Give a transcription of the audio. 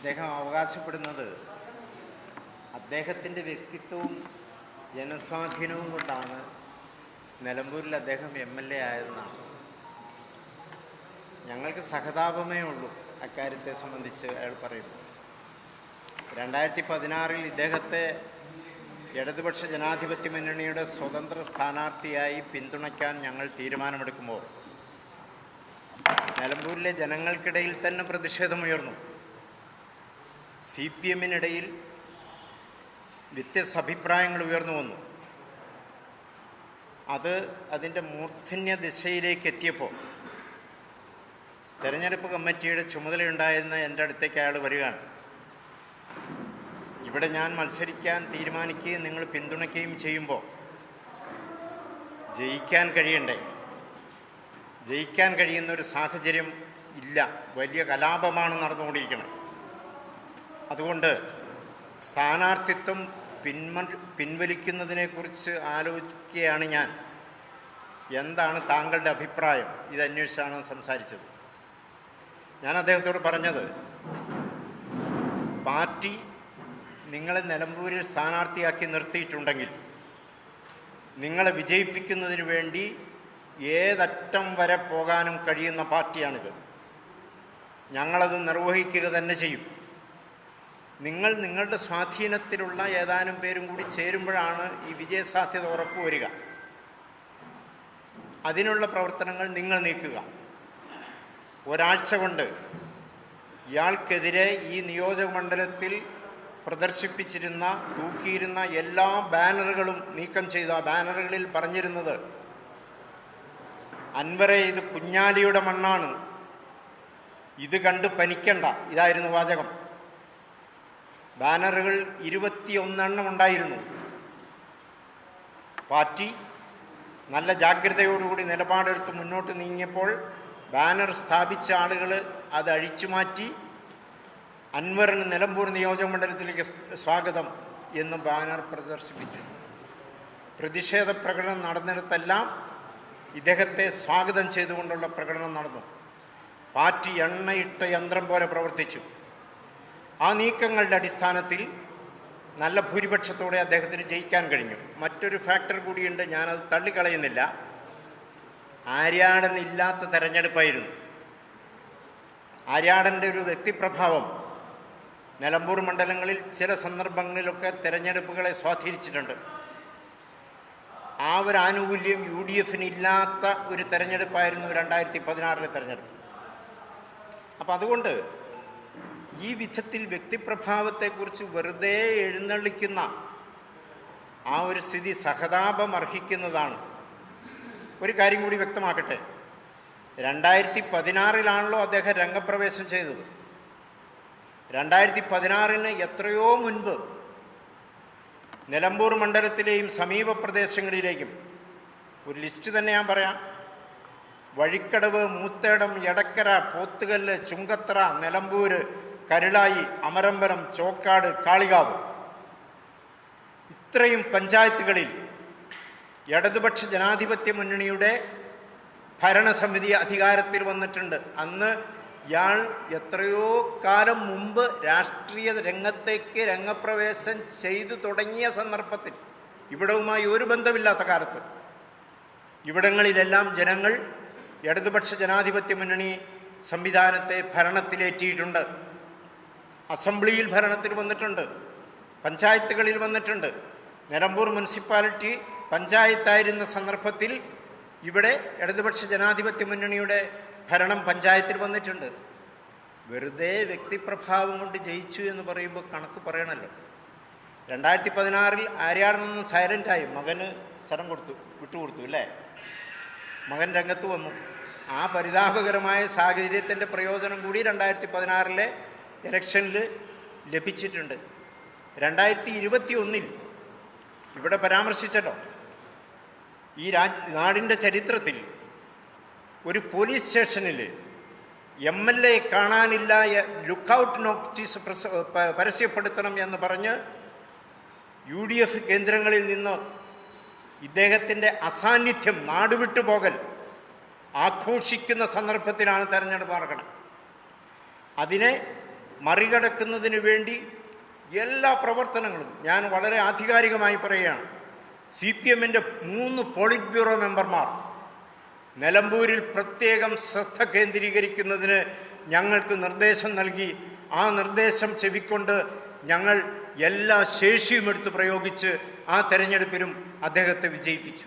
അദ്ദേഹം അവകാശപ്പെടുന്നത് അദ്ദേഹത്തിന്റെ വ്യക്തിത്വവും ജനസ്വാധീനവും കൊണ്ടാണ് നിലമ്പൂരിൽ അദ്ദേഹം എം എൽ എ ആയതെന്നാണ്. ഞങ്ങൾക്ക് സഹതാപമേ ഉള്ളൂ അക്കാര്യത്തെ സംബന്ധിച്ച് അയാൾ പറയുന്നു. രണ്ടായിരത്തി പതിനാറിൽ ഇദ്ദേഹത്തെ ഇടതുപക്ഷ ജനാധിപത്യ മുന്നണിയുടെ സ്വതന്ത്ര സ്ഥാനാർത്ഥിയായി പിന്തുണയ്ക്കാൻ ഞങ്ങൾ തീരുമാനമെടുക്കുമ്പോൾ നിലമ്പൂരിലെ ജനങ്ങൾക്കിടയിൽ തന്നെ പ്രതിഷേധമുയർന്നു. സി പി എമ്മിനിടയിൽ വ്യത്യസ്ത അഭിപ്രായങ്ങൾ ഉയർന്നു വന്നു. അത് അതിന്റെ മൂർധന്യ ദിശയിലേക്ക് എത്തിയപ്പോൾ തെരഞ്ഞെടുപ്പ് കമ്മിറ്റിയുടെ ചുമതലയുണ്ടായിരുന്ന എന്റെ അടുത്തേക്ക് അയാൾ വരികയാണ്. ഇവിടെ ഞാൻ മത്സരിക്കാൻ തീരുമാനിക്കുകയും നിങ്ങൾ പിന്തുണയ്ക്കുകയും ചെയ്യുമ്പോൾ ജയിക്കാൻ കഴിയണ്ടേ? ജയിക്കാൻ കഴിയുന്ന ഒരു സാഹചര്യം ഇല്ല. വലിയ കലാപമാണ് നടന്നുകൊണ്ടിരിക്കുന്നത്. അതുകൊണ്ട് സ്ഥാനാർത്ഥിത്വം പിന്മ പിൻവലിക്കുന്നതിനെക്കുറിച്ച് ആലോചിക്കുകയാണ് ഞാൻ. എന്താണ് താങ്കളുടെ അഭിപ്രായം? ഇതന്വേഷിച്ചാണ് സംസാരിച്ചത്. ഞാൻ അദ്ദേഹത്തോട് പറഞ്ഞത് പാർട്ടി നിങ്ങളെ നിലമ്പൂരിൽ സ്ഥാനാർത്ഥിയാക്കി നിർത്തിയിട്ടുണ്ടെങ്കിൽ നിങ്ങളെ വിജയിപ്പിക്കുന്നതിന് വേണ്ടി ഏതറ്റം വരെ പോകാനും കഴിയുന്ന പാർട്ടിയാണിത്. ഞങ്ങളത് നിർവഹിക്കുക തന്നെ ചെയ്യും. നിങ്ങൾ നിങ്ങളുടെ സ്വാധീനത്തിലുള്ള ഏതാനും പേരും കൂടി ചേരുമ്പോഴാണ് ഈ വിജയസാധ്യത ഉറപ്പുവരിക അതിനുള്ള പ്രവർത്തനങ്ങൾ നിങ്ങൾ നീക്കുക. ഒരാഴ്ച കൊണ്ട് ഇയാൾക്കെതിരെ ഈ നിയോജകമണ്ഡലത്തിൽ പ്രദർശിപ്പിച്ചിരുന്ന തൂക്കിയിരുന്ന എല്ലാ ബാനറുകളും നീക്കം ചെയ്ത. ബാനറുകളിൽ പറഞ്ഞിരുന്നത് അൻവരെ ഇത് കുഞ്ഞാലിയുടെ മണ്ണാണ്. ഇത് കണ്ട് പനിക്കണ്ട. ഇതായിരുന്നു വാചകം. ബാനറുകൾ ഇരുപത്തിയൊന്നെണ്ണം ഉണ്ടായിരുന്നു. പാർട്ടി നല്ല ജാഗ്രതയോടുകൂടി നിലപാടെടുത്ത് മുന്നോട്ട് നീങ്ങിയപ്പോൾ ബാനർ സ്ഥാപിച്ച ആളുകൾ അത് അഴിച്ചുമാറ്റി അൻവറിന് നിലമ്പൂർ നിയോജക മണ്ഡലത്തിലേക്ക് സ്വാഗതം എന്ന് ബാനർ പ്രദർശിപ്പിച്ചു. പ്രതിഷേധ പ്രകടനം നടന്നിടത്തെല്ലാം ഇദ്ദേഹത്തെ സ്വാഗതം ചെയ്തുകൊണ്ടുള്ള പ്രകടനം നടന്നു. പാർട്ടി എണ്ണയിട്ട യന്ത്രം പോലെ പ്രവർത്തിച്ചു. ആ നീക്കങ്ങളുടെ അടിസ്ഥാനത്തിൽ നല്ല ഭൂരിപക്ഷത്തോടെ അദ്ദേഹത്തിന് ജയിക്കാൻ കഴിഞ്ഞു. മറ്റൊരു ഫാക്ടർ കൂടിയുണ്ട് ഞാനത് തള്ളിക്കളയുന്നില്ല. ആര്യാടൻ ഇല്ലാത്ത തെരഞ്ഞെടുപ്പായിരുന്നു. ആര്യാടന്റെ ഒരു വ്യക്തിപ്രഭാവം നിലമ്പൂർ മണ്ഡലങ്ങളിൽ ചില സന്ദർഭങ്ങളിലൊക്കെ തിരഞ്ഞെടുപ്പുകളെ സ്വാധീനിച്ചിട്ടുണ്ട്. ആ ഒരു ആനുകൂല്യം യു ഡി എഫിന് ഇല്ലാത്ത ഒരു തെരഞ്ഞെടുപ്പായിരുന്നു രണ്ടായിരത്തി പതിനാറിലെ തെരഞ്ഞെടുപ്പ്. അപ്പം അതുകൊണ്ട് ഈ വിധത്തിൽ വ്യക്തിപ്രഭാവത്തെക്കുറിച്ച് വെറുതെ എഴുന്നള്ളിക്കുന്ന ആ ഒരു സ്ഥിതി സഹതാപം അർഹിക്കുന്നതാണ്. ഒരു കാര്യം കൂടി വ്യക്തമാക്കട്ടെ. രണ്ടായിരത്തി പതിനാറിലാണല്ലോ അദ്ദേഹം രംഗപ്രവേശം ചെയ്തത്. രണ്ടായിരത്തി പതിനാറിന് എത്രയോ മുൻപ് നിലമ്പൂർ മണ്ഡലത്തിലെയും സമീപ പ്രദേശങ്ങളിലേക്കും ഒരു ലിസ്റ്റ് തന്നെ ഞാൻ പറയാം. വഴിക്കടവ് മൂത്തേടം എടക്കര പോത്തുകല്ല് ചുങ്കത്തറ നിലമ്പൂർ കരുളായി അമരമ്പലം ചോക്കാട് കാളികാവ്. ഇത്രയും പഞ്ചായത്തുകളിൽ ഇടതുപക്ഷ ജനാധിപത്യ മുന്നണിയുടെ ഭരണസമിതി അധികാരത്തിൽ വന്നിട്ടുണ്ട്. അന്ന് ഇയാൾ എത്രയോ കാലം മുമ്പ് രാഷ്ട്രീയ രംഗത്തേക്ക് രംഗപ്രവേശം ചെയ്തു തുടങ്ങിയ സന്ദർഭത്തിൽ ഇവിടവുമായി ഒരു ബന്ധമില്ലാത്ത കാലത്ത് ഇവിടങ്ങളിലെല്ലാം ജനങ്ങൾ ഇടതുപക്ഷ ജനാധിപത്യ മുന്നണി സംവിധാനത്തെ ഭരണത്തിലേറ്റിയിട്ടുണ്ട്. അസംബ്ലിയിൽ ഭരണത്തിൽ വന്നിട്ടുണ്ട്. പഞ്ചായത്തുകളിൽ വന്നിട്ടുണ്ട്. നിലമ്പൂർ മുനിസിപ്പാലിറ്റി പഞ്ചായത്തായിരുന്ന സന്ദർഭത്തിൽ ഇവിടെ ഇടതുപക്ഷ ജനാധിപത്യ മുന്നണിയുടെ ഭരണം പഞ്ചായത്തിൽ വന്നിട്ടുണ്ട്. വെറുതെ വ്യക്തിപ്രഭാവം കൊണ്ട് ജയിച്ചു എന്ന് പറയുമ്പോൾ കണക്ക് പറയണമല്ലോ രണ്ടായിരത്തി പതിനാറിൽ ആര്യാടിൽ നിന്ന് സൈലന്റായി മകന് സ്ഥലം കൊടുത്തു വിട്ടുകൊടുത്തു അല്ലേ? മകൻ രംഗത്ത് വന്നു. ആ പരിതാപകരമായ സാഹചര്യത്തിന്റെ പ്രയോജനം കൂടി രണ്ടായിരത്തി പതിനാറിലെ ഇലക്ഷനിൽ ലഭിച്ചിട്ടുണ്ട്. രണ്ടായിരത്തി ഇരുപത്തി ഒന്നിൽ ഇവിടെ പരാമർശിച്ചല്ലോ. ഈ രാജ് നാടിന്റെ ചരിത്രത്തിൽ ഒരു പോലീസ് സ്റ്റേഷനിൽ എം എൽ എ കാണാനില്ല ലുക്കൗട്ട് നോട്ടീസ് പ്രസ പരസ്യപ്പെടുത്തണം എന്ന് പറഞ്ഞ് യു ഡി എഫ് കേന്ദ്രങ്ങളിൽ നിന്ന് ഇദ്ദേഹത്തിന്റെ അസാന്നിധ്യം നാടുവിട്ടു പോകൽ ആഘോഷിക്കുന്ന സന്ദർഭത്തിലാണ് തെരഞ്ഞെടുപ്പ് നടക്കുന്നത്. അതിനെ മറികടക്കുന്നതിന് വേണ്ടി എല്ലാ പ്രവർത്തനങ്ങളും ഞാൻ വളരെ ആധികാരികമായി പറയുകയാണ്. സി പി എമ്മിന്റെ മൂന്ന് പോളിറ്റ് ബ്യൂറോ മെമ്പർമാർ നിലമ്പൂരിൽ പ്രത്യേകം ശ്രദ്ധ കേന്ദ്രീകരിക്കുന്നതിന് ഞങ്ങൾക്ക് നിർദ്ദേശം നൽകി. ആ നിർദ്ദേശം ചെവിക്കൊണ്ട് ഞങ്ങൾ എല്ലാ ശേഷിയും എടുത്ത് പ്രയോഗിച്ച് ആ തെരഞ്ഞെടുപ്പിലും അദ്ദേഹത്തെ വിജയിപ്പിച്ചു.